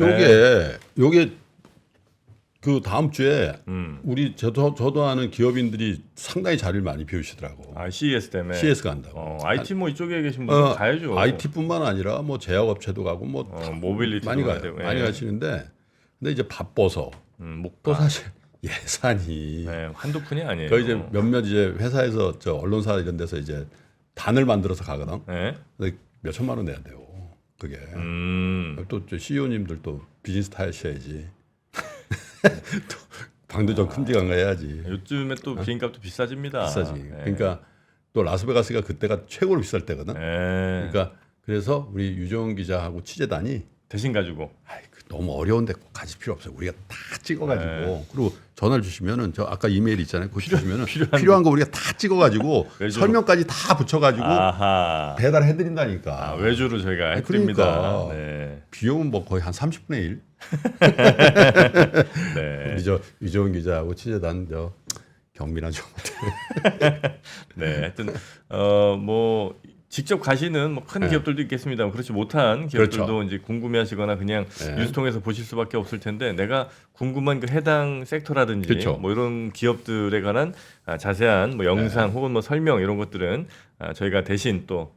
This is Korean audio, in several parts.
요게 요게 그 다음 주에 음. 우리 저도 저도 아는 기업인들이 상당히 자리를 많이 비우시더라고. 아 CES 때문에. CS 간다고. 어, IT 뭐 이쪽에 계신 분들 어, 가야죠. IT뿐만 아니라 뭐 제약업체도 가고 뭐 어, 다 모빌리티도 많이 가요. 되고, 많이 예. 가시는데 근데 이제 바빠서 음, 목또 사실 예산이 네, 한두 푼이 아니에요. 그 이제 몇몇 이제 회사에서 저 언론사 이런 데서 이제 단을 만들어서 가거든. 네. 근데 몇 천만 원 내야 돼요. 그게 음. 또 CEO님들 또 비즈니스 타셔야지. 또 방도 좀 큼직한 거 해야지. 요즘에 또 비행값도 비싸집니다. 비싸지. 네. 그러니까 또 라스베가스가 그때가 최고로 비쌀 때거든. 네. 그러니까 그래서 우리 유정 기자하고 취재단이 대신 가지고 아이, 그 너무 어려운데 꼭 가질 필요 없어요. 우리가 다 찍어가지고 네. 그리고 전화를 주시면은 저 아까 이메일 있잖아요. 그거 주시면은 필요한, 거 우리가 다 찍어가지고. 설명까지 다 붙여가지고 아하. 배달해드린다니까. 아, 외주로 저희가 해드립니다. 그러니까. 네. 비용은 뭐 거의 한 30분의 1. 네. 우리 저 유정 기자하고 취재단 저 경미나 좀 네. 하여튼 어뭐 직접 가시는 뭐큰 네. 기업들도 있겠습니다만 그렇지 못한 기업들도 그렇죠. 이제 궁금해하시거나 그냥 네. 뉴스 통해서 보실 수밖에 없을 텐데 내가 궁금한 그 해당 섹터라든지 그렇죠. 뭐 이런 기업들에 관한 아, 자세한 뭐 영상 네. 혹은 뭐 설명 이런 것들은 아, 저희가 대신 또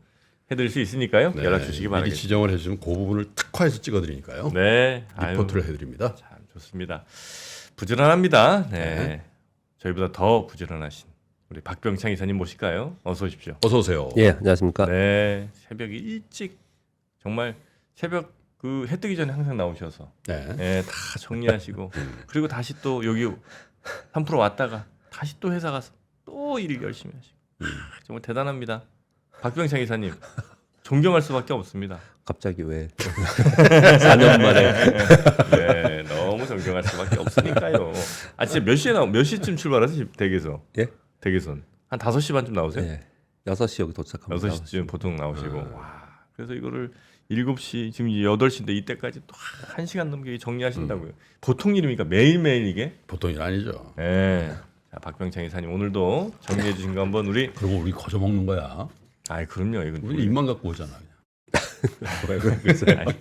해드릴 수 있으니까요. 연락 주시기 네. 미리. 지정을 해주시면 그 부분을 특화해서 찍어드리니까요. 네. 아유, 리포트를 해드립니다. 참 좋습니다. 부지런합니다. 네. 네. 저희보다 더 부지런하신 우리 박병창 이사님 모실까요? 어서 오십시오. 어서 오세요. 예, 안녕하십니까. 네. 새벽 일찍 정말 새벽 그 해 뜨기 전에 항상 나오셔서 네. 네, 다 정리하시고 그리고 다시 또 여기 3% 왔다가 다시 또 회사 가서 또 일 열심히 하시고 아, 정말 대단합니다. 박병창 이사님 존경할 수밖에 없습니다. 갑자기 왜 4년 만에 네, 너무 존경할 수밖에 없으니까요. 아 진짜 몇 시에 나오 몇 시쯤 출발하세요? 댁에서? 예? 댁에선 한 5시 반쯤 나오세요? 예. 6시 여기 도착합니다. 6시쯤 보통 나오시고. 와. 그래서 이거를 7시 지금 이제 8시인데 이때까지 또 1시간 넘게 정리하신다고요. 보통 일입니까? 매일매일 이게? 보통 일 아니죠. 네. 자, 박병창 이사님 오늘도 정리해 주신 거 한번 우리 그리고 우리 거저 먹는 거야. 아이 그럼요. 이건 우리 입만 갖고 오잖아. 왜 그러세요? 아니,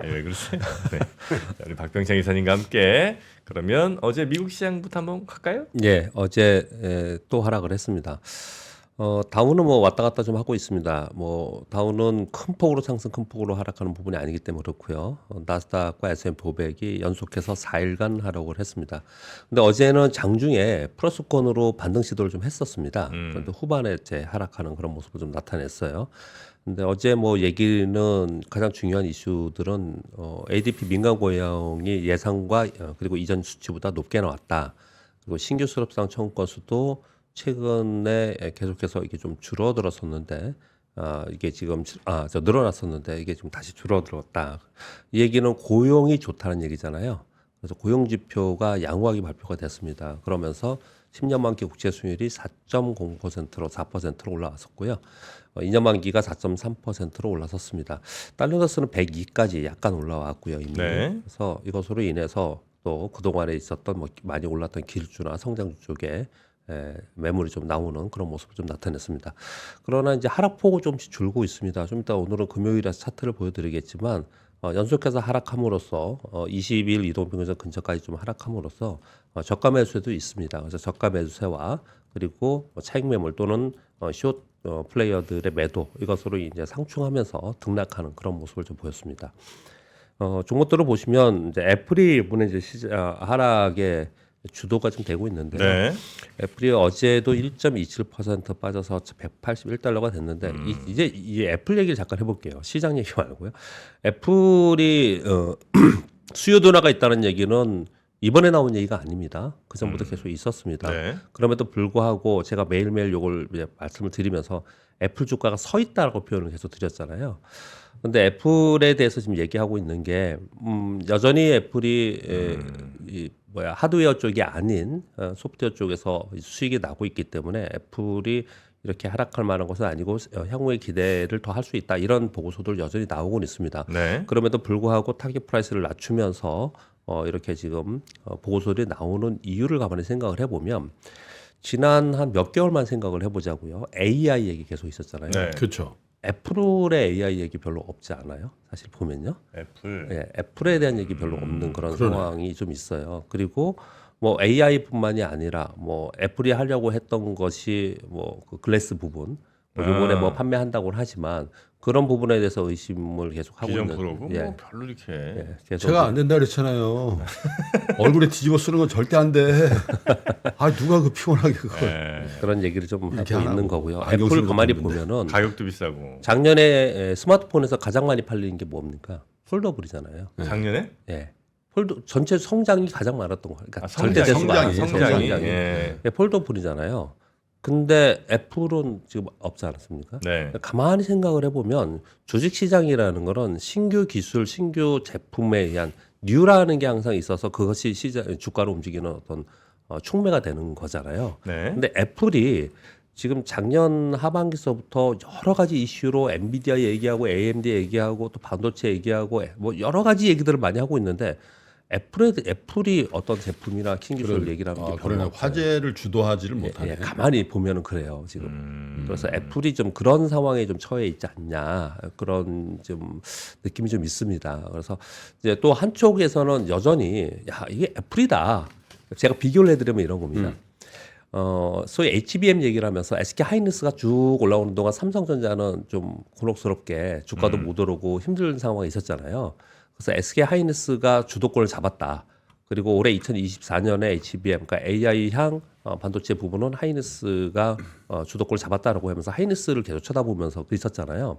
아니, 왜 그러세요? 네. 자, 우리 박병창 이사님과 함께 그러면 어제 미국 시장부터 한번 갈까요? 예, 어제 에, 또 하락을 했습니다. 어, 다우는 뭐 왔다 갔다 좀 하고 있습니다. 뭐 다우는 큰 폭으로 상승, 큰 폭으로 하락하는 부분이 아니기 때문에 그렇고요. 어, 나스닥과 S&P 500이 연속해서 4일간 하락을 했습니다. 근데 어제는 장중에 플러스권으로 반등 시도를 좀 했었습니다. 음. 그런데 후반에 이제 하락하는 그런 모습을 좀 나타냈어요. 근데 어제 뭐 얘기는 가장 중요한 이슈들은 어, ADP 민간 고용이 예상과 어, 그리고 이전 수치보다 높게 나왔다. 그리고 신규 수급상 청구 건수도 최근에 계속해서 이게 좀 줄어들었었는데 아 이게 지금 아 저 늘어났었는데 이게 좀 다시 줄어들었다. 이 얘기는 고용이 좋다는 얘기잖아요. 그래서 고용 지표가 양호하게 발표가 됐습니다. 그러면서 10년 만기 국채 수익률이 4.0%로 4%로 올라왔었고요. 어, 2년 만기가 4.3%로 올라섰습니다. 달러더스는 102까지 약간 올라왔고요. 이미. 네. 그래서 이것으로 인해서 또 그동안에 있었던 뭐 많이 올랐던 기술주나 성장주 쪽에 에, 매물이 좀 나오는 그런 모습을 좀 나타냈습니다. 그러나 이제 하락폭은 좀씩 줄고 있습니다. 좀 이따 오늘은 금요일이라서 차트를 보여드리겠지만 어, 연속해서 하락함으로써 어, 20일 이동평균선 근처까지 좀 하락함으로써 어, 저가 매수세도 있습니다. 그래서 저가 매수세와 그리고 뭐 차익 매물 또는 어, 숏 어, 플레이어들의 매도 이것으로 이제 상충하면서 등락하는 그런 모습을 좀 보였습니다. 어, 종목들을 보시면 이제 애플이 이번에 이제 시장 아, 하락의 주도가 좀 되고 있는데요. 네. 애플이 어제도 1.27% 빠져서 181달러가 됐는데 음. 이, 이제 이 애플 얘기를 잠깐 해볼게요. 시장 얘기 말고요. 애플이 어, 수요 둔화가 있다는 얘기는 이번에 나온 얘기가 아닙니다. 그 전부터 계속 있었습니다. 음. 네. 그럼에도 불구하고 제가 매일매일 요걸 이제 말씀을 드리면서 애플 주가가 서 있다라고 표현을 계속 드렸잖아요. 근데 애플에 대해서 지금 얘기하고 있는 게 음, 여전히 애플이 에, 이 뭐야 하드웨어 쪽이 아닌 어, 소프트웨어 쪽에서 수익이 나고 있기 때문에 애플이 이렇게 하락할 만한 것은 아니고 어, 향후의 기대를 더 할 수 있다 이런 보고서들 여전히 나오곤 있습니다. 네. 그럼에도 불구하고 타겟 프라이스를 낮추면서 어, 이렇게 지금 어, 보고서들이 나오는 이유를 가만히 생각을 해보면 지난 한 몇 개월만 생각을 해보자고요. AI 얘기 계속 있었잖아요. 네. 그렇죠. 애플의 AI 얘기 별로 없지 않아요? 사실 보면요. 애플. 예, 애플에 대한 얘기 별로 없는 그런 그러네. 상황이 좀 있어요. 그리고 뭐 AI뿐만이 아니라 뭐 애플이 하려고 했던 것이 뭐 그 글래스 부분 뭐 이번에 아. 뭐 판매한다고는 하지만 그런 부분에 대해서 의심을 계속 하고 비전 있는. 프로고 예, 뭐 별로 이렇게 예, 계속 제가 안 된다 그랬잖아요. 얼굴에 뒤집어 쓰는 건 절대 안 돼. 아 누가 그 피곤하게 그걸. 예. 그런 얘기를 좀 이렇게 하고 안 있는 하고 거고요. 안경 애플 쓰는 가만히 것도 없는데. 보면은 가격도 비싸고. 작년에 에, 스마트폰에서 가장 많이 팔리는 게 뭡니까? 폴더블이잖아요. 작년에 예. 폴더 전체 성장이 가장 많았던 거. 그러니까 아, 절대 성장, 대수가 성장이, 많았어요. 성장이. 성장이. 예. 예, 폴더블이잖아요. 근데 애플은 지금 없지 않았습니까? 네. 가만히 생각을 해보면 주식 시장이라는 거는 신규 기술, 신규 제품에 의한 뉴라는 게 항상 있어서 그것이 시장 주가를 움직이는 어떤 어, 촉매가 되는 거잖아요. 네. 근데 애플이 지금 작년 하반기서부터 여러 가지 이슈로 엔비디아 얘기하고 AMD 얘기하고 또 반도체 얘기하고 뭐 여러 가지 얘기들을 많이 하고 있는데 애플에 애플이 어떤 제품이나 신기술 얘기를 게 아, 별로 그러네. 화제를 주도하지를 예, 못하네. 예, 가만히 보면은 그래요 지금. 음. 그래서 애플이 좀 그런 상황에 좀 처해 있지 않냐 그런 좀 느낌이 좀 있습니다. 그래서 이제 또 한쪽에서는 여전히 야 이게 애플이다. 제가 비교를 해드리면 이런 겁니다. 어 소위 HBM 얘기를 하면서 SK 하이닉스가 쭉 올라오는 동안 삼성전자는 좀 곤혹스럽게 주가도 못 오르고 힘든 상황이 있었잖아요. 그래서 SK 하이닉스가 주도권을 잡았다. 그리고 올해 2024년에 HBM, 그러니까 AI 향 어, 반도체 부분은 하이닉스가 어, 주도권을 잡았다라고 하면서 하이닉스를 계속 쳐다보면서 그 있었잖아요.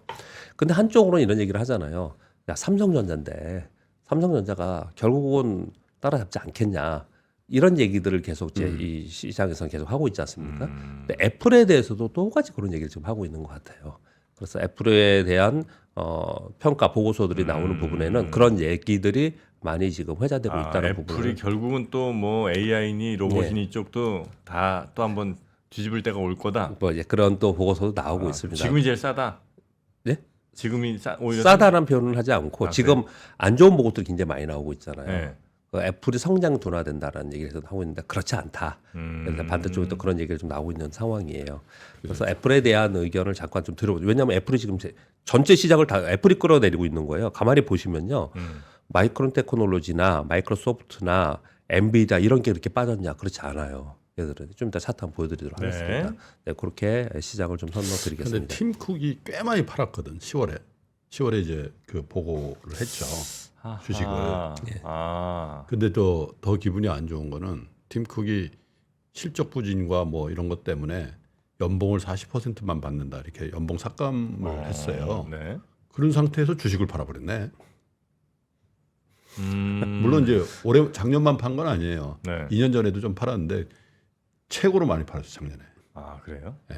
근데 한쪽으로는 이런 얘기를 하잖아요. 야 삼성전자인데 삼성전자가 결국은 따라잡지 않겠냐. 이런 얘기들을 계속 이제 이 시장에서는 계속 하고 있지 않습니까? 근데 애플에 대해서도 똑같이 그런 얘기를 지금 하고 있는 것 같아요. 그래서 애플에 대한 어, 평가 보고서들이 나오는 부분에는 그런 얘기들이 많이 지금 회자되고 아, 있다는 애플이 부분을 결국은 또 뭐 AI니 로봇이니 이쪽도 다 또 한번 뒤집을 때가 올 거다. 뭐 이제 그런 또 보고서도 나오고 아, 있습니다. 지금이 제일 싸다. 네? 지금이 싸 오히려 싸다는 표현을 하지 않고 아, 지금 안 좋은 보고들이 굉장히 많이 나오고 있잖아요. 네. 그 애플이 성장 둔화된다라는 얘기를 계속 하고 있는데 그렇지 않다. 음. 반대쪽에 또 그런 얘기를 좀 나오고 있는 상황이에요. 그래서 애플에 대한 의견을 잠깐 좀 들어보죠. 왜냐하면 애플이 지금 제- 전체 시장을 다 애플이 끌어내리고 있는 거예요. 가만히 보시면요. 음. 마이크론 테크놀로지나 마이크로소프트나 엔비디아 이런 게 이렇게 빠졌냐? 그렇지 않아요. 얘들은 좀 이따 차트 한번 보여드리도록 네. 하겠습니다. 네, 그렇게 시장을 좀 근데 선언드리겠습니다. 팀쿡이 꽤 많이 팔았거든. 10월에. 10월에 이제 그 보고를 했죠. 아하. 주식을. 예. 아. 근데 또 더 기분이 안 좋은 거는 팀쿡이 실적 부진과 뭐 이런 것 때문에 연봉을 40%만 받는다 이렇게 연봉 삭감을 했어요. 네. 그런 상태에서 주식을 팔아버렸네. 음. 물론 이제 올해 작년만 판 건 아니에요. 네. 2년 전에도 좀 팔았는데 최고로 많이 팔았어 작년에. 아 그래요? 네.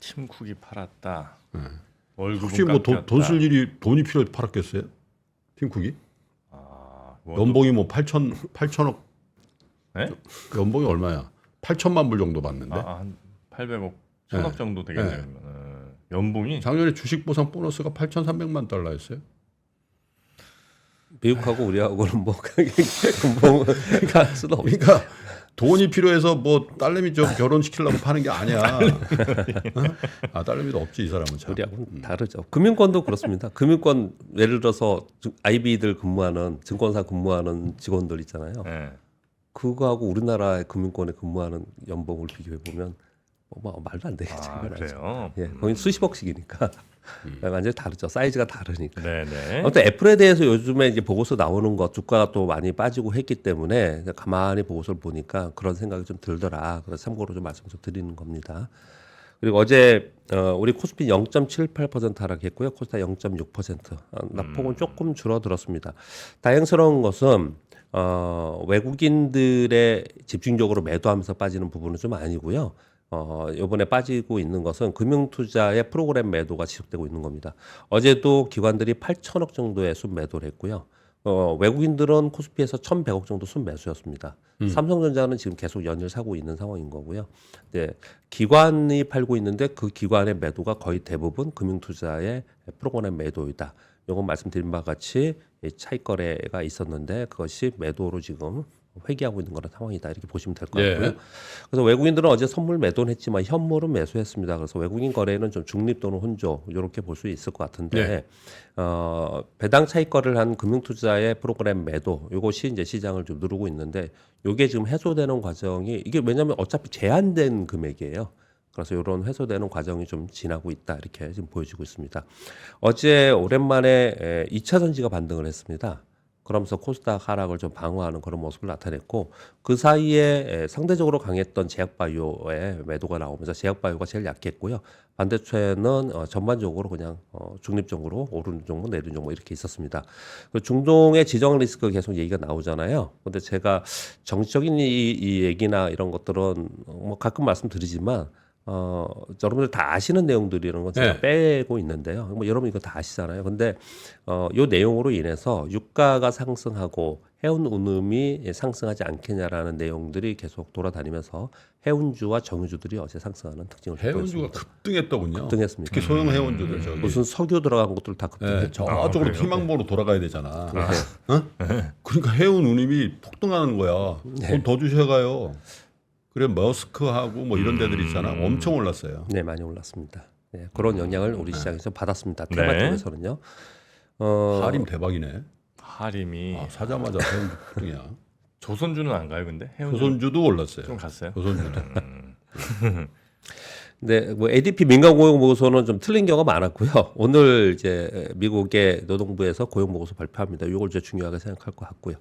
팀쿡이 팔았다. 네. 월급은 혹시 뭐돈 깎였다. 쓸 일이 돈이 필요해 팔았겠어요? 팀쿡이 아, 뭐 연봉이 뭐 8천 8천억 네? 연봉이 얼마야? 8천만 불 정도 받는데 아, 한 800억, 1000억 네. 정도 되겠네요. 네. 그러면. 어, 연봉이 작년에 주식 보상 보너스가 8,300만 달러였어요. 미국하고 우리하고는 뭐 뭐갈 수도 없. 그러니까 돈이 필요해서 뭐 딸내미 저 결혼시키려고 파는 게 아니야. 어? 아 딸내미도 없지 이 사람은 참. 우리하고는 다르죠. 금융권도 그렇습니다. 금융권 예를 들어서 IB들 근무하는 증권사 근무하는 직원들 있잖아요. 네. 그거하고 우리나라의 금융권에 근무하는 연봉을 비교해 보면 뭐 말도 안 되겠죠. 아. 그래요. 예, 거긴 수십억씩이니까 완전히 다르죠. 사이즈가 다르니까. 네네. 아무튼 애플에 대해서 요즘에 이제 보고서 나오는 것 주가가 또 많이 빠지고 했기 때문에 가만히 보고서를 보니까 그런 생각이 좀 들더라. 그래서 참고로 좀 말씀 좀 드리는 겁니다. 그리고 어제 어, 우리 코스피 0.78% 하락했고요. 코스닥 0.6%. 어, 낙폭은 조금 줄어들었습니다. 다행스러운 것은 어, 외국인들의 집중적으로 매도하면서 빠지는 부분은 좀 아니고요. 어, 요번에 빠지고 있는 것은 금융투자의 프로그램 매도가 지속되고 있는 겁니다. 어제도 기관들이 8천억 정도의 순 매도를 했고요. 어, 외국인들은 코스피에서 1,100억 정도 순 매수였습니다. 삼성전자는 지금 계속 연일 사고 있는 상황인 거고요. 네, 기관이 팔고 있는데 그 기관의 매도가 거의 대부분 금융투자의 프로그램 매도이다. 요건 말씀드린 바와 같이 이 차익 거래가 있었는데 그것이 매도로 지금 회귀하고 있는 그런 상황이다 이렇게 보시면 될것 예. 같고요. 그래서 외국인들은 어제 선물 매도는 했지만 현물은 매수했습니다. 그래서 외국인 거래는 좀 중립 또는 혼조 이렇게 볼 수 있을 것 같은데 네. 어, 배당 차익거래를 한 금융투자의 프로그램 매도 이것이 이제 시장을 좀 누르고 있는데 이게 지금 해소되는 과정이 이게 왜냐하면 어차피 제한된 금액이에요. 그래서 이런 해소되는 과정이 좀 지나고 있다 이렇게 지금 보여지고 있습니다. 어제 오랜만에 에, 2차 전지가 반등을 했습니다. 그러면서 코스닥 하락을 좀 방어하는 그런 모습을 나타냈고 그 사이에 에, 상대적으로 강했던 제약바이오의 매도가 나오면서 제약바이오가 제일 약했고요. 반대쪽에는 어, 전반적으로 그냥 어, 중립적으로 오르는 종목 내리는 종목 이렇게 있었습니다. 그 중동의 지정 리스크 계속 얘기가 나오잖아요. 근데 제가 정치적인 이, 이 얘기나 이런 것들은 어, 뭐 가끔 말씀드리지만 어, 여러분들 다 아시는 내용들이라는 건 제가 네. 빼고 있는데요. 뭐 여러분 이거 다 아시잖아요. 근데 어, 요 내용으로 인해서 유가가 상승하고 해운 운임이 상승하지 않겠냐라는 내용들이 계속 돌아다니면서 해운주와 정유주들이 어제 상승하는 특징을 해운주가 보였습니다. 급등했더군요. 급등했습니다. 특히 소형 해운주들 저기 무슨 석유 들어간 것들 다 네, 급등했죠. 저쪽으로 희망보로 돌아가야 되잖아. 네. 어? 그러니까 해운 운임이 폭등하는 거야. 돈 더 주셔가요. 그래 머스크하고 뭐 이런 데들 있잖아. 엄청 올랐어요. 네, 많이 올랐습니다. 네, 그런 영향을 우리 시장에서 받았습니다. 네. 테마 쪽에서는요. 어, 할인 대박이네. 하림이 아, 사자마자 해운주 폭등이야. 조선주는 안 가요, 근데 해운주 조선주도 올랐어요. 좀 갔어요. 조선주도. 근데 뭐 ADP 민간 고용 보고서는 좀 틀린 경우가 많았고요. 오늘 이제 미국의 노동부에서 고용 보고서 발표합니다. 이걸 이제 중요하게 생각할 것 같고요.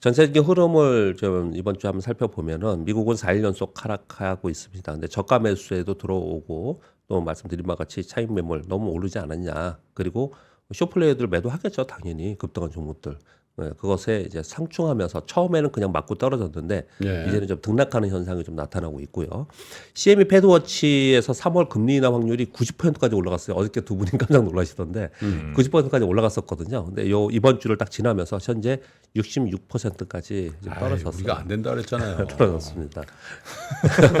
전체적인 흐름을 좀 이번 주에 한번 살펴보면은 미국은 4일 연속 하락하고 있습니다. 근데 저가 매수에도 들어오고 또 말씀드린 바와 같이 차익 매물 너무 오르지 않았냐. 그리고 쇼플레이들 매도하겠죠, 당연히 급등한 종목들. 네, 그것에 이제 상충하면서 처음에는 그냥 맞고 떨어졌는데 예. 이제는 좀 등락하는 현상이 좀 나타나고 있고요. CME 패드워치에서 3월 금리 인하 확률이 90%까지 올라갔어요. 어저께 두 분이 깜짝 놀라시던데 음. 90%까지 올라갔었거든요. 근데 요 이번 주를 딱 지나면서 현재 66%까지 지금 아이, 떨어졌어요. 우리가 안 된다 그랬잖아요. 떨어졌습니다.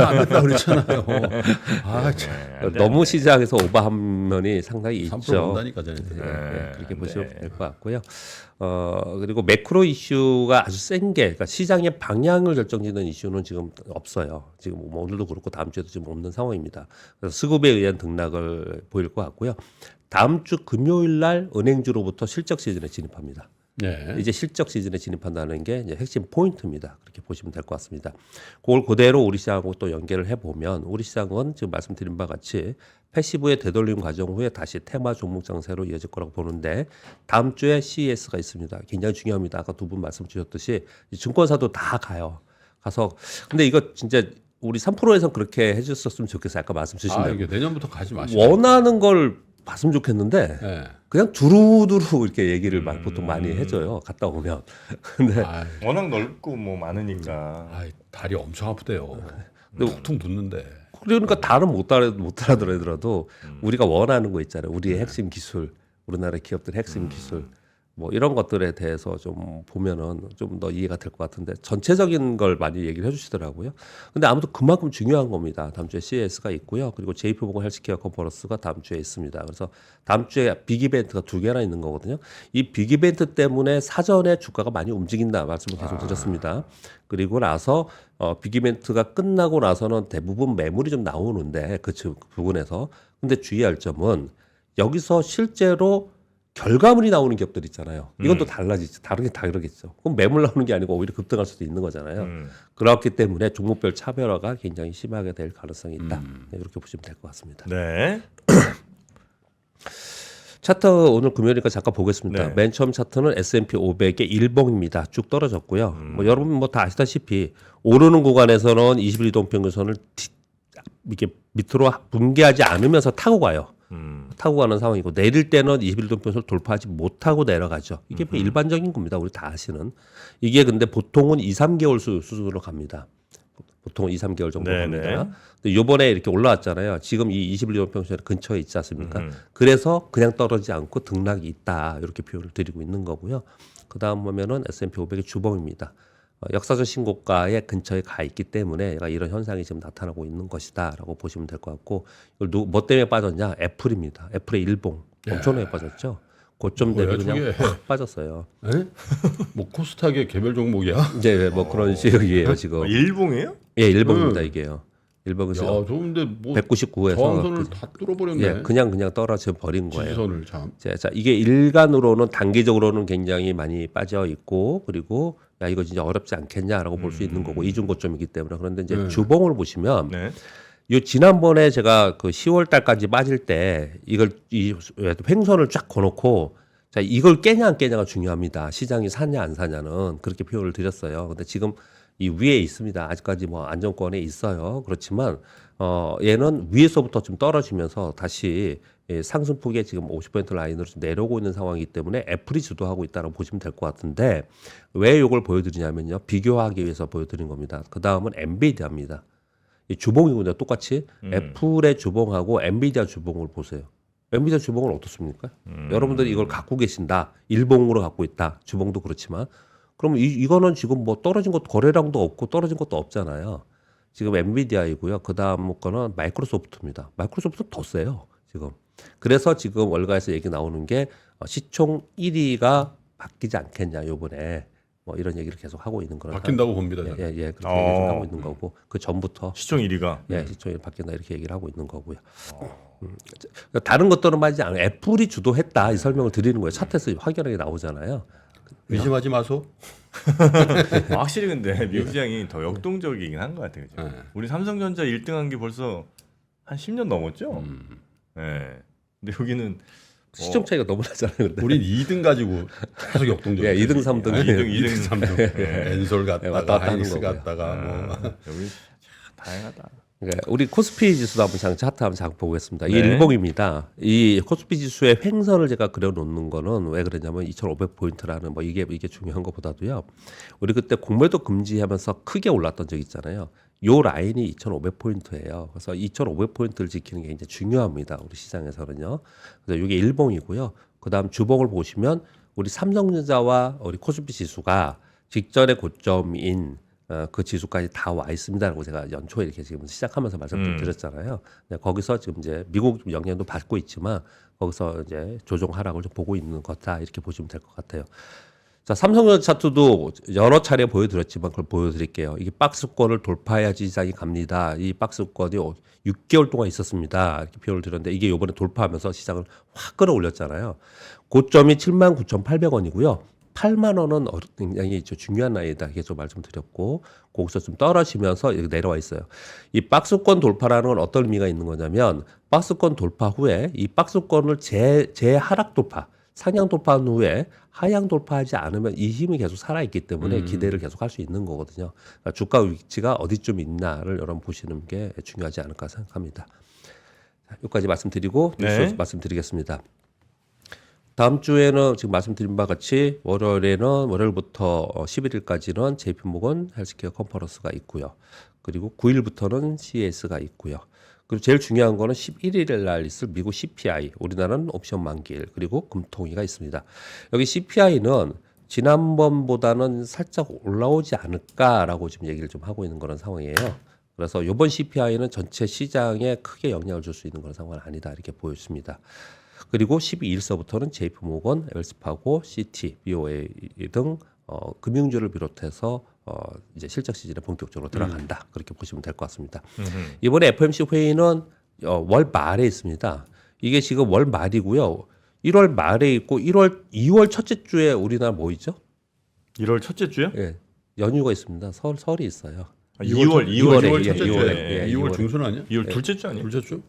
안 된다 그랬잖아요. 아, 참. 네, 너무 시장에서 오버한 면이 상당히 3% 있죠. 온다니까 쟤네들. 네, 네, 그렇게 네. 보시면 될 것 같고요. 어, 그리고 매크로 이슈가 아주 센 게, 그러니까 시장의 방향을 결정짓는 이슈는 지금 없어요. 지금 뭐 오늘도 그렇고 다음 주에도 지금 없는 상황입니다. 그래서 수급에 의한 등락을 보일 것 같고요. 다음 주 금요일 날 은행주로부터 실적 시즌에 진입합니다. 예. 이제 실적 시즌에 진입한다는 게 핵심 포인트입니다. 그렇게 보시면 될 것 같습니다. 그걸 그대로 우리 시장하고 또 연계를 해보면 우리 시장은 지금 말씀드린 바와 같이 패시브의 되돌림 과정 후에 다시 테마 종목 장세로 이어질 거라고 보는데 다음 주에 CES가 있습니다. 굉장히 중요합니다. 아까 두 분 말씀 주셨듯이 이 증권사도 다 가요. 가서 근데 이거 진짜 우리 3%에서 그렇게 해줬었으면 좋겠어요. 아까 말씀 주신 아, 대로 이게 내년부터 가지 마시고. 원하는 걸 봤으면 좋겠는데 예. 그냥 두루두루 이렇게 얘기를 막 보통 많이 해줘요. 갔다 오면. 근데 아, 워낙 넓고 뭐 많으니까. 아, 다리 엄청 아프대요. 근데 퉁 붓는데. 그러니까 다른 못 따라 못 따라더라도 우리가 원하는 거 있잖아요. 우리의 핵심 기술, 우리나라 기업들 핵심 기술 뭐 이런 것들에 대해서 좀 보면은 좀 더 이해가 될 것 같은데 전체적인 걸 많이 얘기를 해주시더라고요. 근데 아무튼 그만큼 중요한 겁니다. 다음 주에 CES가 있고요. 그리고 JP모건 헬스케어 컨퍼런스가 다음 주에 있습니다. 그래서 다음 주에 빅 이벤트가 두 개나 있는 거거든요. 이 빅 이벤트 때문에 사전에 주가가 많이 움직인다 말씀을 계속 드렸습니다. 그리고 나서 어, 빅 이벤트가 끝나고 나서는 대부분 매물이 좀 나오는데 그 주- 그 부분에서 근데 주의할 점은 여기서 실제로 결과물이 나오는 기업들 있잖아요. 이건 또 달라지죠. 다르게 다르겠죠. 그럼 매물 나오는 게 아니고 오히려 급등할 수도 있는 거잖아요. 음. 그렇기 때문에 종목별 차별화가 굉장히 심하게 될 가능성이 있다. 네, 이렇게 보시면 될 것 같습니다. 네. 차트 오늘 금요일이니까 잠깐 보겠습니다. 네. 맨 처음 차트는 S&P 500의 일봉입니다. 쭉 떨어졌고요. 음. 뭐 여러분 뭐 다 아시다시피 오르는 구간에서는 21동 평균선을 뒤- 이렇게 밑으로 붕괴하지 않으면서 타고 가요. 음. 타고 가는 상황이고 내릴 때는 21동 평선을 돌파하지 못하고 내려가죠. 이게 뭐 일반적인 겁니다. 우리 다 아시는. 이게 근데 보통은 2, 3개월 수, 수준으로 갑니다. 보통 2, 3개월 정도 네네. 갑니다. 근데 요번에 이렇게 올라왔잖아요. 지금 이 21종 평균선 근처에 있지 않습니까? 음. 그래서 그냥 떨어지지 않고 등락이 있다. 이렇게 표현을 드리고 있는 거고요. 그다음 보면은 S&P 500의 주봉입니다. 어, 역사적 신고가에 근처에 가 있기 때문에 얘가 이런 현상이 지금 나타나고 있는 것이다라고 보시면 될 것 같고 이걸 누, 뭐 때문에 빠졌냐? 애플입니다. 애플의 일봉 엄청나게 빠졌죠. 고점 대비 그냥 저게? 확 빠졌어요. 에? 뭐 코스닥의 개별 종목이야? 이제 뭐 그런 식이에요 어, 지금. 일봉이에요? 예, 일봉입니다 음. 이게요. 야, 일봉에서 저 근데 뭐 199에서 저항선을 다 뚫어버렸네. 예, 그냥 그냥 떨어져 버린 거예요. 지지선을 참. 자, 자, 이게 일간으로는 단기적으로는 굉장히 많이 빠져 있고 그리고 야 이거 진짜 어렵지 않겠냐라고 볼 수 있는 거고 이중 고점이기 때문에 그런데 이제 네. 주봉을 보시면 네. 요 지난번에 제가 그 10월 달까지 빠질 때 이걸 이 횡선을 쫙 거놓고 자 이걸 깨냐 안 깨냐가 중요합니다. 시장이 사냐 안 사냐는 그렇게 표현을 드렸어요. 근데 지금 이 위에 있습니다. 아직까지 뭐 안정권에 있어요. 그렇지만 어 얘는 위에서부터 좀 떨어지면서 다시 예, 상승폭에 지금 50% 라인으로 좀 내려오고 있는 상황이기 때문에 애플이 주도하고 있다고 보시면 될 것 같은데 왜 이걸 보여드리냐면요 비교하기 위해서 보여드린 겁니다. 그 다음은 엔비디아입니다. 이 주봉이군요. 똑같이 음. 애플의 주봉하고 엔비디아 주봉을 보세요. 엔비디아 주봉은 어떻습니까? 음. 여러분들이 이걸 갖고 계신다. 일봉으로 갖고 있다. 주봉도 그렇지만 그럼 이, 이거는 지금 뭐 떨어진 것도 거래량도 없고 떨어진 것도 없잖아요. 지금 엔비디아이고요. 그 다음 거는 마이크로소프트입니다. 마이크로소프트 더 세요. 지금. 그래서 지금 월가에서 얘기 나오는 게 어, 시총 1위가 바뀌지 않겠냐 요번에 뭐 이런 얘기를 계속 하고 있는 그런 바뀐다고 봅니다. 예. 예, 예, 그렇게 어. 얘기 좀 하고 있는 거고 그 전부터 시총 1위가 예, 시총이 바뀐다 이렇게 얘기를 하고 있는 거고요. 음, 그러니까 다른 것들은 말이지 않아요. 애플이 주도했다 이 설명을 드리는 거예요. 차트에서 확연하게 나오잖아요. 의심하지 마소. 아, 확실히 근데 미국 시장이 더 역동적이긴 한 것 같아요. 그죠? 네. 우리 삼성전자 1등한 게 벌써 한 10년 넘었죠. 음. 예. 근데 여기는 시점 차이가 너무 나잖아요. 근데. 우린 2등 가지고 계속 역동적. 예, 2등, 3등. 아, 2등, 2등, 3등. 예. 엔솔 예, 왔다 갔다가 갔다 하는 하이닉스 거고요. 갔다가 뭐. 아, 여기 참 다양하다. 그러니까 우리 코스피 지수도 한번 장 차트 한번 보겠습니다. 이게 네. 일봉입니다. 이 코스피 지수의 횡선을 제가 그려놓는 거는 왜 그러냐면 2,500포인트라는 뭐 이게 이게 중요한 것보다도요. 우리 그때 공매도 금지하면서 크게 올랐던 적 있잖아요. 요 라인이 2,500포인트예요. 그래서 2,500포인트를 지키는 게 이제 중요합니다. 우리 시장에서는요. 그래서 이게 일봉이고요. 그다음 주봉을 보시면 우리 삼성전자와 우리 코스피 지수가 직전의 고점인 어, 그 지수까지 다 와 있습니다라고 제가 연초에 이렇게 지금 시작하면서 말씀을 음. 드렸잖아요. 네, 거기서 지금 이제 미국 좀 영향도 받고 있지만 거기서 이제 조정 하락을 좀 보고 있는 거다 이렇게 보시면 될 것 같아요. 자, 삼성전자 차트도 여러 차례 보여드렸지만 그걸 보여드릴게요. 이게 박스권을 돌파해야지 시장이 갑니다. 이 박스권이 6개월 동안 있었습니다. 이렇게 표현을 드렸는데 이게 이번에 돌파하면서 시장을 확 끌어올렸잖아요. 고점이 79,800원이고요. 8만 원은 어- 굉장히 저 중요한 나이다. 계속 말씀드렸고 거기서 좀 떨어지면서 이렇게 내려와 있어요. 이 박스권 돌파라는 건 어떤 의미가 있는 거냐면 박스권 돌파 후에 이 박스권을 재, 재하락 돌파 상향 돌파한 후에 하향 돌파하지 않으면 이 힘이 계속 살아 있기 때문에 기대를 계속 할 수 있는 거거든요. 그러니까 주가 위치가 어디쯤 있나를 여러분 보시는 게 중요하지 않을까 생각합니다. 자, 여기까지 말씀드리고 뉴스 네. 말씀드리겠습니다. 다음 주에는 지금 말씀드린 바와 같이 월요일에는 월요일부터 11일까지는 JP모건 헬스케어 컨퍼런스가 있고요. 그리고 9일부터는 CES가 있고요. 그리고 제일 중요한 거는 11일 날 있을 미국 CPI, 우리나라는 옵션 만기일, 그리고 금통위가 있습니다. 여기 CPI는 지난번보다는 살짝 올라오지 않을까라고 지금 얘기를 좀 하고 있는 그런 상황이에요. 그래서 이번 CPI는 전체 시장에 크게 영향을 줄 수 있는 그런 상황은 아니다 이렇게 보여집니다. 그리고 12일서부터는 JP모건, 웰스파고, CT, BOA 등 어, 금융주를 비롯해서 어, 이제 실적 시즌에 본격적으로 들어간다 그렇게 보시면 될 것 같습니다. 이번에 FMC 회의는 어, 월 말에 있습니다. 이게 지금 월 말이고요. 1월 말에 있고 1월 2월 첫째 주에 우리나라 뭐 있죠? 1월 첫째 주요? 예. 연휴가 있습니다. 설 설이 있어요. 아, 2월, 2월, 2월에, 2월 예, 첫째 예, 주에. 예, 2월 2월. 중순 아니야? 2월 둘째 주 아니에요? 둘째 주?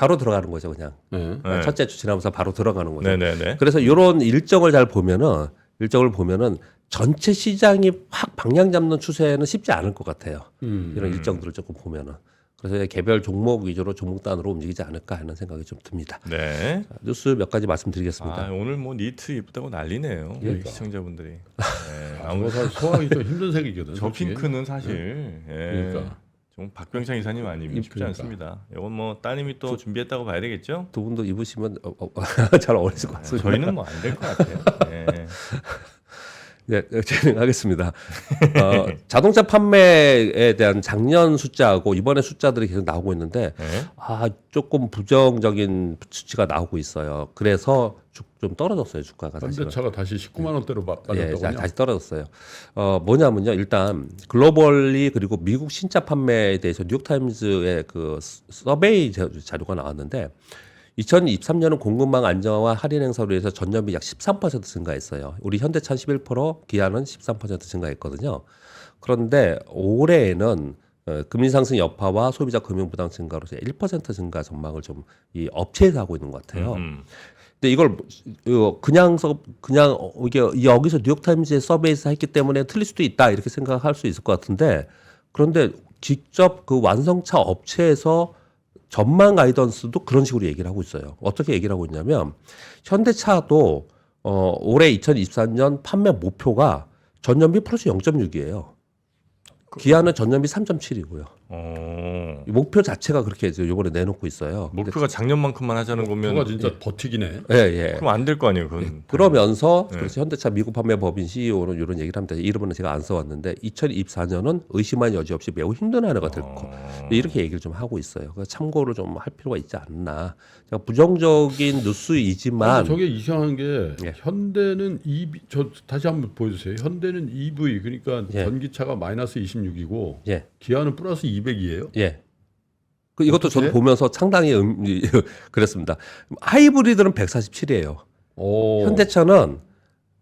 바로 들어가는 거죠, 그냥. 네. 네. 첫째 주 지나면서 바로 들어가는 거죠. 네네네. 그래서 이런 일정을 잘 보면은 일정을 보면은 전체 시장이 확 방향 잡는 추세는 쉽지 않을 것 같아요. 음. 이런 일정들을 조금 보면은 그래서 개별 종목 위주로 종목 단으로 움직이지 않을까 하는 생각이 좀 듭니다. 네. 자, 뉴스 몇 가지 말씀드리겠습니다. 아, 오늘 뭐 니트 이쁘다고 난리네요. 그러니까. 시청자분들이. 네. 아, 아무 뭐 사실 소화하기 좀 힘든 색이거든. 저 솔직히. 핑크는 사실 예. 그러니까. 좀 박병창 이사님 아니면 쉽지 그러니까. 않습니다. 이건 뭐 따님이 또 준비했다고 봐야 되겠죠? 두 분도 입으시면 어, 어, 잘 어울리실 것 같습니다. 저희는 뭐 안 될 것 같아요. 예. 네, 진행하겠습니다. 어, 자동차 판매에 대한 작년 숫자하고 이번에 숫자들이 계속 나오고 있는데 네. 아 조금 부정적인 수치가 나오고 있어요. 그래서 주- 좀 떨어졌어요 주가가. 현대차가 다시 19만 원대로 빠- 예. 다시 떨어졌어요. 어, 뭐냐면요. 일단 글로벌리 그리고 미국 신차 판매에 대해서 뉴욕타임즈의 그 스- 서베이 자- 자료가 나왔는데 2023년은 공급망 안정화 할인 행사로 해서 전년비 약 13% 증가했어요. 우리 현대차 11%, 기아는 13% 증가했거든요. 그런데 올해에는 어, 금리 상승 여파와 소비자 금융 부담 증가로서 1% 증가 전망을 좀 이 업체에서 하고 있는 것 같아요. 음. 근데 이걸 뭐- 이거 그냥 서 그냥 어, 이게 여기서 뉴욕 타임즈의 서베이에서 했기 때문에 틀릴 수도 있다 이렇게 생각할 수 있을 것 같은데 그런데 직접 그 완성차 업체에서 전망 가이던스도 그런 식으로 얘기를 하고 있어요. 어떻게 얘기를 하고 있냐면 현대차도 어 올해 2024년 판매 목표가 전년비 플러스 0.6이에요. 기아는 전년비 3.7이고요. 어. 목표 자체가 그렇게 이제 요번에 내놓고 있어요. 목표가 작년만큼만 하자는 거면 그가 진짜 버티기네. 예, 예. 그럼 안 될 거 아니에요, 그건. 그러면서 네. 그래서 현대차 미국 판매 법인 CEO는 이런 얘기를 합니다. 이름은 제가 안 써왔는데 2024년은 의심한 여지 없이 매우 힘든 한 해가 될 거. 어. 이렇게 얘기를 좀 하고 있어요. 그래서 참고를 좀할 필요가 있지 않나. 제가 부정적인 뉴스이지만 저게 이상한 게 예. 현대는 EV 저 다시 한번 보여주세요. 현대는 EV 그러니까 예. 전기차가 마이너스 26이고 예, 기아는 플러스 200이에요. 예. 그 이것도 저도 어떻게? 보면서 상당히 음, 그랬습니다. 하이브리드는 147이에요. 오. 현대차는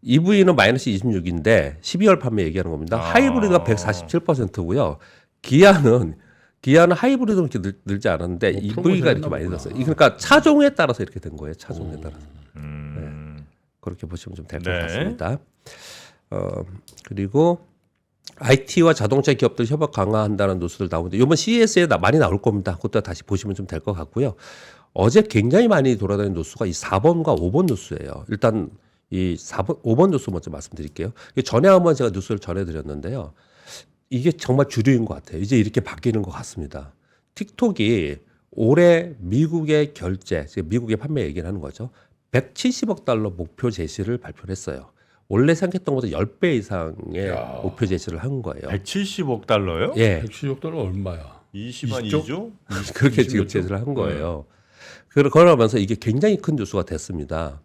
EV는 마이너스 26인데 12월 판매 얘기하는 겁니다. 아. 하이브리드가 147%고요. 기아는 기아는 하이브리드는 이렇게 늘, 늘지 않았는데 뭐 EV가 프로모션 이렇게 많이 늘었어요. 그러니까 차종에 따라서 이렇게 된 거예요. 차종에 따라서 음. 그렇게 보시면 좀 될것 네. 같습니다. 어 그리고 IT와 자동차 기업들 협업 강화한다는 뉴스들 나오는데 이번 CES에 나- 많이 나올 겁니다. 그것도 다시 보시면 좀 될 것 같고요. 어제 굉장히 많이 돌아다니는 뉴스가 이 4번과 5번 뉴스예요. 일단 이 4번, 5번 뉴스 먼저 말씀드릴게요. 전에 한번 제가 뉴스를 전해드렸는데요. 이게 정말 주류인 것 같아요. 이제 이렇게 바뀌는 것 같습니다. 틱톡이 올해 미국의 결제, 미국의 판매 얘기를 하는 거죠. 170억 달러 목표 제시를 발표를 했어요. 원래 생각했던 것보다 10배 이상의 야. 목표 제시를 한 거예요. 170억 달러요? 예. 170억 달러 얼마야? 20한 20조? 2조? 그렇게 20몇 지금 조? 제시를 한 거예요. 그러- 그러면서 이게 굉장히 큰 뉴스가 됐습니다.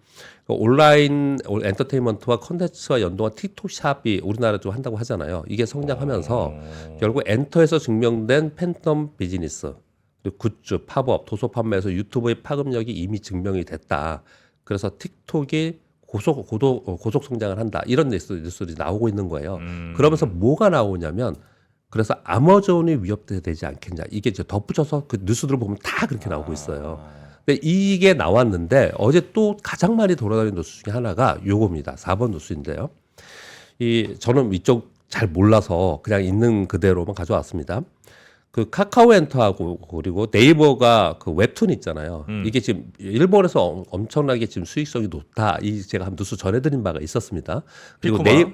그 온라인 엔터테인먼트와 컨텐츠와 연동한 틱톡샵이 우리나라도 한다고 하잖아요. 이게 성장하면서 어. 결국 엔터에서 증명된 팬덤 비즈니스, 그리고 굿즈, 팝업, 도서 판매에서 유튜브의 파급력이 이미 증명이 됐다. 그래서 틱톡이 고속 고도 어, 고속 성장을 한다. 이런 뉴스, 뉴스들이 나오고 있는 거예요. 음. 그러면서 뭐가 나오냐면 그래서 아마존이 위협되지 않겠냐. 이게 이제 덧붙여서 그 뉴스들을 보면 다 그렇게 나오고 있어요. 근데 이게 나왔는데 어제 또 가장 많이 돌아다니는 뉴스 중에 하나가 요겁니다. 4번 뉴스인데요. 이 저는 이쪽 잘 몰라서 그냥 있는 그대로만 가져왔습니다. 그 카카오 엔터하고 그리고 네이버가 그 웹툰 있잖아요. 음. 이게 지금 일본에서 엄- 엄청나게 지금 수익성이 높다. 이 제가 한 뉴스 전해드린 바가 있었습니다. 그리고? 네이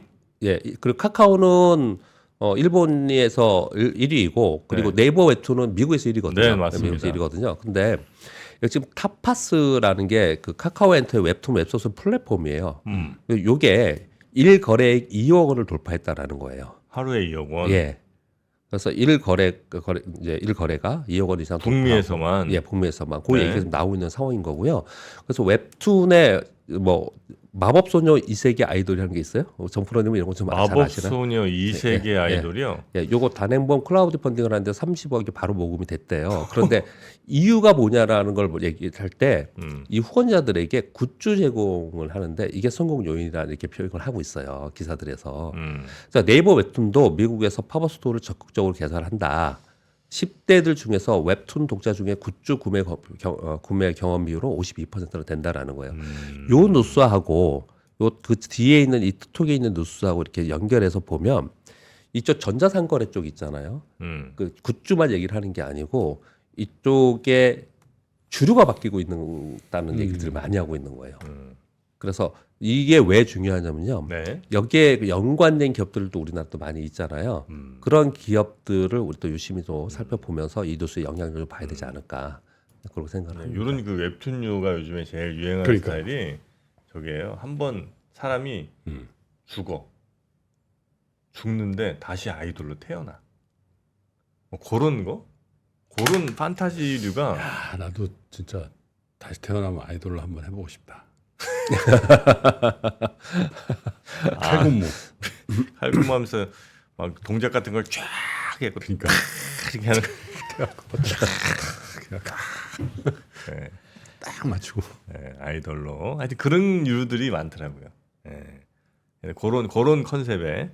예 그리고 카카오는 어 일본에서 1위이고 그리고 네. 네. 이버 웹툰은 미국에서 1위거든요. 네, 맞습니다. 미국에서 1위거든요. 근데 지금 타파스라는 게 그 카카오 엔터의 웹툰 웹소스 플랫폼이에요. 음. 요게 일 거래액 2억 원을 돌파했다라는 거예요. 하루에 2억 원. 예. 그래서 일 거래 그 거래 이제 일 거래가 2억 원 이상 북미에서만. 예, 북미에서만 그 네. 얘기가 지금 나오고 있는 상황인 거고요. 그래서 웹툰에 뭐 마법 소녀 이세계 아이돌이라는 게 있어요. 어, 정프로님은 이런 거좀 아시나? 소녀 이세계 예, 예. 아이돌이요. 예, 요거 단행본 클라우드 펀딩을 하는데 30억이 바로 모금이 됐대요. 그런데 이유가 뭐냐라는 걸 얘기할 때 음. 이 후원자들에게 굿즈 제공을 하는데 이게 성공 요인이라 이렇게 표현을 하고 있어요 기사들에서. 음. 자 네이버 웹툰도 미국에서 팝업 스토어를 적극적으로 개설한다. 10대들 중에서 웹툰 독자 중에 굿즈 구매 거- 경, 어, 구매 경험 비율은 52%나 된다라는 거예요. 음. 요 뉴스하고 요 그 뒤에 있는 이 틱톡에 있는 뉴스하고 이렇게 연결해서 보면 이쪽 전자상거래 쪽 있잖아요. 음. 그 굿즈만 얘기를 하는 게 아니고 이쪽에 주류가 바뀌고 있다는 얘기들을 많이 하고 있는 거예요. 음. 그래서 이게 왜 중요하냐면요. 네. 여기에 그 연관된 기업들도 우리나라도 많이 있잖아요. 음. 그런 기업들을 우리 또 유심히 또 살펴보면서 이 뉴스의 영향력을 봐야 되지 않을까 그렇게 생각을 합니다. 이런 그 웹툰류가 요즘에 제일 유행하는 그러니까요. 스타일이 저게요. 한번 사람이 음. 죽어. 죽는데 다시 아이돌로 태어나. 뭐 그런 거? 그런 판타지류가 아, 나도 진짜 다시 태어나면 아이돌로 한번 해보고 싶다. 칼군무. 칼군무 하면서 막 동작 같은 걸 쫙 해고 그러니까 이렇게 하는. 네, 딱 맞추고. 네, 아이돌로 하여튼 그런 류들이 많더라고요. 네. 그런 그런 컨셉의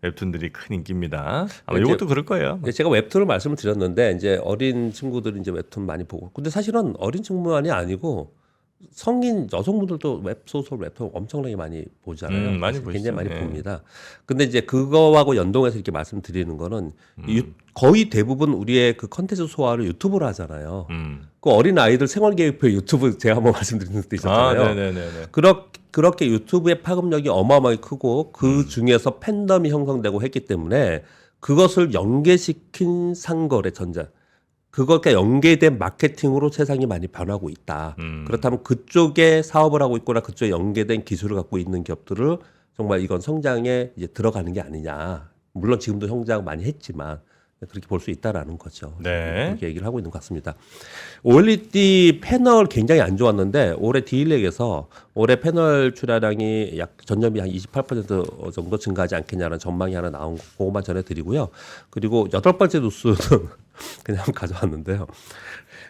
웹툰들이 큰 인기입니다. 아마 이제- 이것도 그럴 거예요. 제가 웹툰을 말씀을 드렸는데 이제 어린 친구들이 이제 웹툰 많이 보고 근데 사실은 어린 친구만이 아니고 성인 여성분들도 웹소설 웹툰 엄청나게 많이 보잖아요. 음, 많이 사실 보시죠. 굉장히 많이 예. 봅니다. 근데 이제 그거하고 연동해서 이렇게 말씀드리는 거는 음. 유- 거의 대부분 우리의 그 컨텐츠 소화를 유튜브로 하잖아요. 음. 그 어린 아이들 생활 계획표 유튜브 제가 한번 말씀드린 적도 아, 있었잖아요. 네네네네. 그렇, 그렇게 유튜브의 파급력이 어마어마하게 크고 음. 그 중에서 팬덤이 형성되고 했기 때문에 그것을 연계시킨 상거래 전자 그것과 연계된 마케팅으로 세상이 많이 변하고 있다. 음. 그렇다면 그쪽에 사업을 하고 있거나 그쪽에 연계된 기술을 갖고 있는 기업들을 정말 이건 성장에 이제 들어가는 게 아니냐. 물론 지금도 성장 많이 했지만 그렇게 볼 수 있다라는 거죠. 네. 그렇게 얘기를 하고 있는 것 같습니다. OLED 패널 굉장히 안 좋았는데 올해 디일렉에서 올해 패널 출하량이 약 전년비 한 28% 정도 증가하지 않겠냐는 전망이 하나 나온 거 그것만 전해드리고요. 그리고 여덟 번째 뉴스는 그냥 가져왔는데요.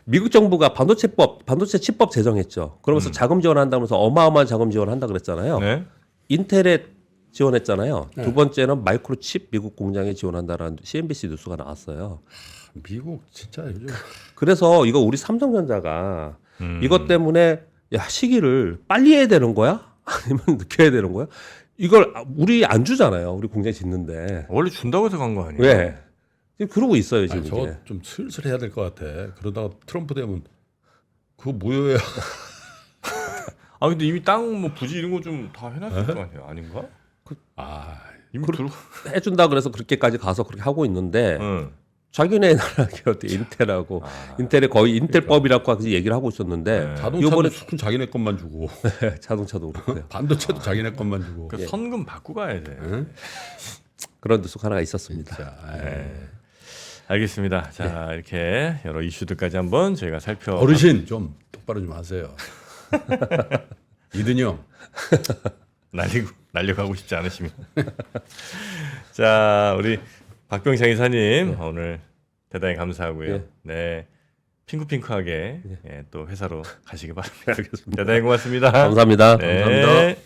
미국 정부가 반도체법, 반도체 칩법 제정했죠. 그러면서 자금 지원한다면서 어마어마한 자금 지원한다 그랬잖아요. 네. 인텔에 지원했잖아요. 두 번째는 마이크로칩 미국 공장에 지원한다라는 CNBC 뉴스가 나왔어요. 미국 진짜 요즘 그래서 이거 우리 삼성전자가 음. 이것 때문에 야 시기를 빨리 해야 되는 거야? 아니면 늦게 해야 되는 거야? 이걸 우리 안 주잖아요. 우리 공장 짓는데 원래 준다고 해서 간 거 아니에요? 왜? 지금 그러고 있어요 지금 아니, 이게. 좀 슬슬 해야 될 것 같아. 그러다가 트럼프 되면 그거 무효야. 아 근데 이미 땅 뭐 부지 이런 거 좀 다 해놨을 거 아니에요? 아닌가? 아, 이미 그- 들어. 해준다 그래서 그렇게까지 가서 그렇게 하고 있는데 응. 자기네 나라 기업이 인텔하고 아. 인텔에 거의 인텔법이라고 하면서 얘기를 하고 있었는데 네. 자동차도 이번에 수준 자기네 것만 주고 자동차도 그렇고요. 반도체도 자기네 것만 주고. 그 선금 받고 가야 돼. 응? 그런 뉴스가 하나가 있었습니다. 자, 네. 알겠습니다. 자 이렇게 여러 이슈들까지 한번 저희가 살펴. 어르신 좀 똑바로 좀 하세요. 이든이 형. 날리고 날려가고 싶지 않으시면. 자 우리 박병창 이사님 오늘 대단히 감사하고요. 네. 네. 핑크핑크하게 예, 또 회사로 가시기 바랍니다. 대단히 고맙습니다. 감사합니다. 네. 감사합니다.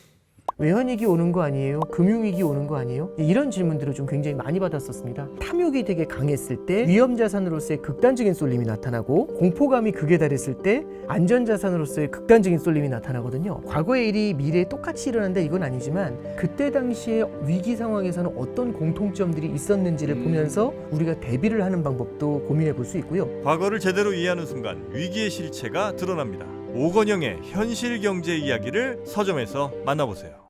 외환위기 오는 거 아니에요? 금융위기 오는 거 아니에요? 이런 질문들을 좀 굉장히 많이 받았었습니다. 탐욕이 되게 강했을 때 위험자산으로서의 극단적인 쏠림이 나타나고 공포감이 극에 달했을 때 안전자산으로서의 극단적인 쏠림이 나타나거든요. 과거의 일이 미래에 똑같이 일어난다 이건 아니지만 그때 당시에 위기 상황에서는 어떤 공통점들이 있었는지를 보면서 우리가 대비를 하는 방법도 고민해 볼 수 있고요. 과거를 제대로 이해하는 순간 위기의 실체가 드러납니다. 오건영의 현실 경제 이야기를 서점에서 만나보세요.